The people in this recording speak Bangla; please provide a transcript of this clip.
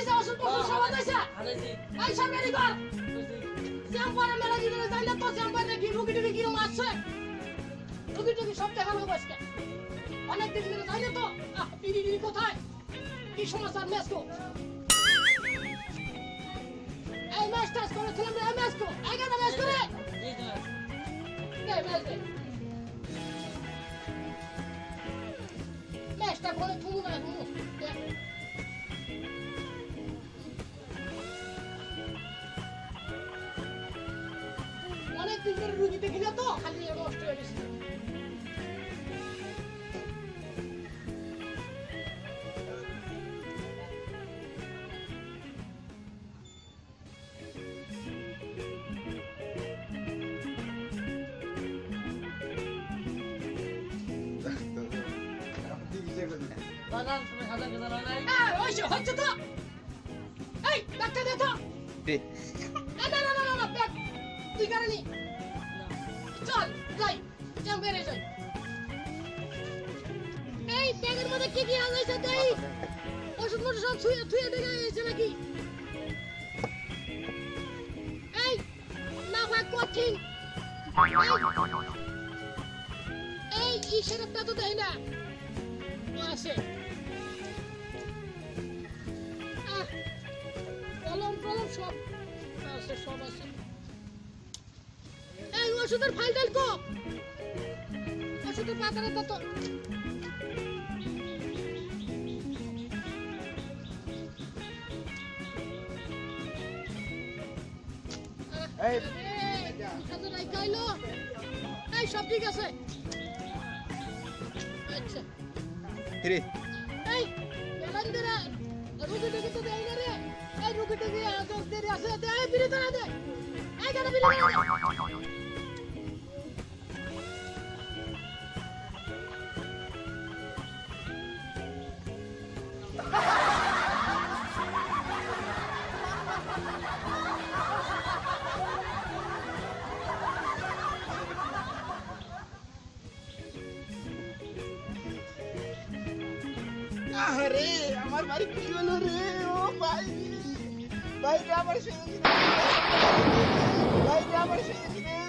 দিছে ওষুধ পত্র সব দিছে এই সব রেডি কর চেম্বারে মেলা দিতে যাইলে তো চেম্বারে কি রুগী টুগী কিরম আসছে রুগী টুগী সব দেখানো বসকে অনেক দিন ধরে যাইলে তো বিড়ি বিড়ি কোথায় কি সমস্যা মেসকো এই ম্যাচ টাচ করে ছিলাম রে ম্যাচ কো এই গাদা ম্যাচ করে ম্যাচ দে ম্যাচটা করে থুমু না থুমু অনেক দিন ধরে রুগী দেখি না তো খালি নষ্ট হয়ে গেছে এই, ওই যে, হচ্ছে তো এই ব্যাগটা দে তো কারণে। চল, যাই বেরে যাই এই ব্যাগের মধ্যে কি কি আছে দেই ওষুধ মধ্যে সব ছুঁয়ে ছুঁয়ে দেখে গেছে নাকি? এই, না ভাই কঠিন। এই সেরপটা তো দেয় না। আছে। কলম কলম সব আছে সব আছে। ওষুধের ফাইল টাইল কো। ওষুধের পাতারে তো এই। এই সব ঠিক আছে। আচ্ছা। রে। এই এলান্দেরা রুগী টুগী তো দেয় না রে। এই রুগী টুগী দোষ দেরি আছে। দে ধরা দে। এই গাড়ি বিড়ি আরে আমার বাড়ি কি হলো রে? ও ভাই ভাই আমার সেই ভাই আমার রে